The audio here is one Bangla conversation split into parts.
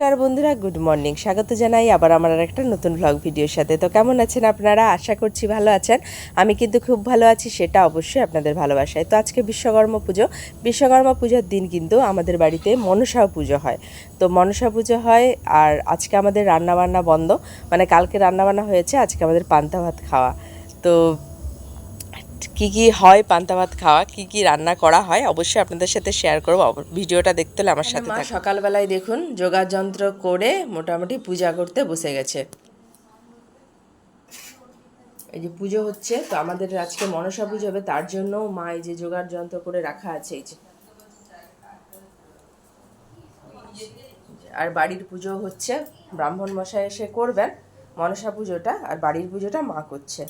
নমস্কার বন্ধুরা, গুড মর্নিং। স্বাগত জানাই আবার আমার আর একটা নতুন ব্লগ ভিডিওর সাথে। তো কেমন আছেন আপনারা? আশা করছি ভালো আছেন। আমি কিন্তু খুব ভালো আছি, সেটা অবশ্যই আপনাদের ভালোবাসায়। তো আজকে বিশ্বকর্মা পুজো। বিশ্বকর্মা পুজোর দিন কিন্তু আমাদের বাড়িতে মনসা পুজো হয়। তো মনসা পুজো হয়, আর আজকে আমাদের রান্নাবান্না বন্ধ। মানে কালকে রান্নাবান্না হয়েছে, আজকে আমাদের পান্তা ভাত খাওয়া। তো কি কি হয় পান্তা ভাত খাওয়া কি কি রান্না করা হয় অবশ্যই আপনাদের সাথে শেয়ার করব। ভিডিওটা দেখতে হলে আমার সাথে সকালবেলায় দেখুন যোগাযন্ত্র করে মোটামুটি পূজা করতে বসে গেছে। এই যে পুজো হচ্ছে তো আমাদের আজকে মনসা পুজো হবে তার জন্য মা এই যে যোগার যন্ত্র করে রাখা আছে এই যে। আর বাড়ির পুজো হচ্ছে ব্রাহ্মণ মশাই এসে করবেন মনসা পুজোটা আর বাড়ির পুজোটা মা করছে।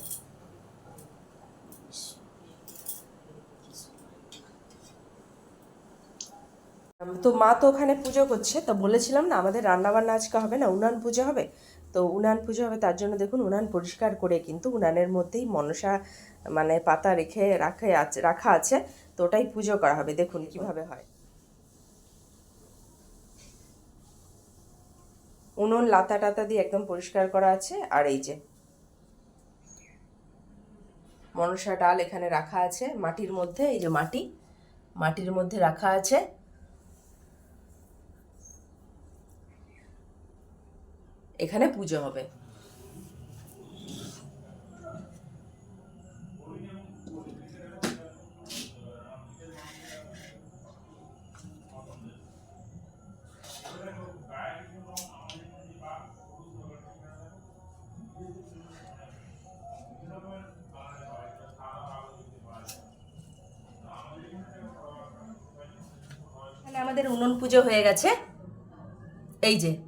তো মা তো ওখানে পুজো করছে, তো বলেছিলাম না আমাদের রান্না বান্না আজকে হবে না, উনান পুজো হবে। তো উনান পুজো হবে, তার জন্য দেখুন উনান পরিষ্কার করে কিন্তু উনানের মধ্যেই মনসা মানে পাতা রেখে রাখে আছে রাখা আছে, তো ওটাই পুজো করা হবে, দেখুন কীভাবে হয়। উনুন লাতা টাতা দিয়ে একদম পরিষ্কার করা আছে, আর এই যে মনসা ডাল এখানে রাখা আছে, মাটির মধ্যে, এই যে মাটি, মাটির মধ্যে রাখা আছে। এখানে পুজো হবে। আমাদের উনুন পুজো হয়ে গেছে। এই যে।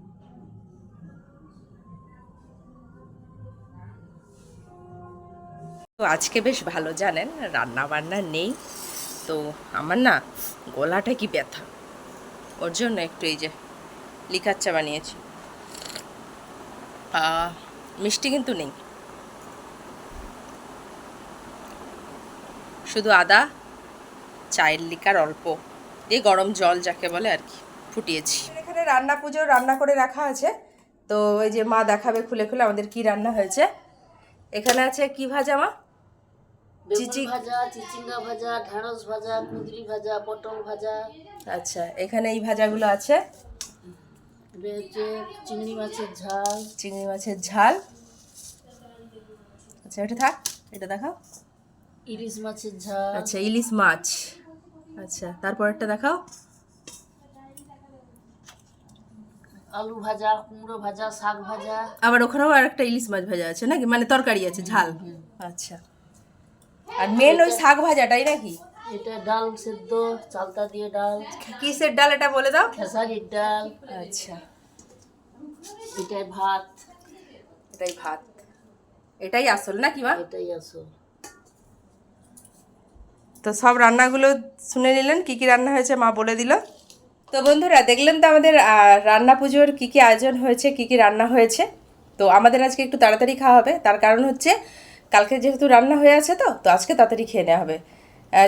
তো আজকে বেশ ভালো, জানেন? রান্না বান্না নেই। তো আমার না গলাটা কি ব্যথা। ওর জন্য একটু এই যে লিকার চা বানিয়েছি। মিষ্টি কিন্তু নেই। শুধু আদা, চায়ের লিকার অল্প। দিয়ে গরম জল যাকে বলে আর কি, ফুটিয়েছি। এখানে রান্না পুজো রান্না করে রাখা আছে। তো ওই যে মা দেখাবে খুলে খুলে আমাদের কি রান্না হয়েছে। এখানে আছে কি ভাজা মা? চিচি- ভাজা চিচিঙ্গা ভাজা ঢেঁড়স ভাজা কুঁদরি ভাজা পটল ভাজা। আচ্ছা এখানে এই ভাজাগুলো আছে? চিংড়ি মাছের ঝাল। চিংড়ি মাছের ঝাল। আচ্ছা এটা থাক এটা দেখাও। ইলিশ মাছের ঝাল। আচ্ছা ইলিশ মাছ। আচ্ছা তারপরেরটা দেখাও। আলু ভাজা কুমড়ো ভাজা শাক ভাজা। আবার ওখানেও আর একটা ইলিশ মাছ ভাজা আছে নাকি? মানে তরকারি আছে ঝাল। আচ্ছা। আর মেন ওই শাক ভাজাটাই নাকি? এটা ডাল সেদ্ধ চালতা দিয়ে ডাল। কিসের ডাল এটা বলে দাও? খেসারির ডাল। আচ্ছা। এটাই ভাত। এটাই ভাত। এটাই আসল নাকি মা? এটাই আসল। তো সব রান্নাগুলো শুনে নিলেন কি কি রান্না হয়েছে মা বলে দিল। তো বন্ধুরা দেখলেন তো আমাদের রান্না পুজোর কি কি আয়োজন হয়েছে কি কি রান্না হয়েছে। তো আমাদের আজকে একটু তাড়াতাড়ি খাওয়া হবে। তার কারণ হচ্ছে কালকে যেহেতু রান্না হয়ে আছে তো তো আজকে তাড়াতাড়ি খেয়ে নেওয়া হবে।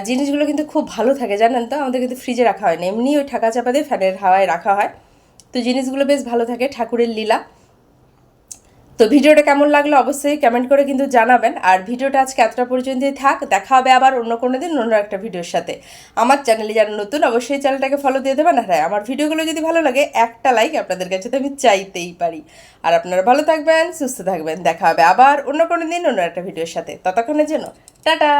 জিনিসগুলো কিন্তু খুব ভালো থাকে, জানেন তো? আমাদের কিন্তু ফ্রিজে রাখা হয় না। এমনি ওই ঠাকা চাপা দিয়ে ফ্যানের হাওয়ায় রাখা হয়। তো জিনিসগুলো বেশ ভালো থাকে, ঠাকুরের লীলা। তো ভিডিওটা কেমন লাগল অবশ্যই কমেন্ট করে কিন্তু জানাবেন। আর ভিডিওটা আজকে এতটা পর্যন্তই থাক, দেখা হবে আবার অন্য কোনো দিন, অন্য একটা ভিডিওর সাথে। আমার চ্যানেলে যারা নতুন, অবশ্যই চ্যানেলটাকে ফলো দিয়ে দেবেন। আর হ্যাঁ আমার ভিডিওগুলো যদি ভালো লাগে, একটা লাইক আপনাদের কাছে তো আমি চাইতেই পারি। আর আপনারা ভালো থাকবেন, সুস্থ থাকবেন, দেখা হবে আবার অন্য কোনো দিন, অন্য একটা ভিডিওর সাথে। ততক্ষণের জন্য, টাটা!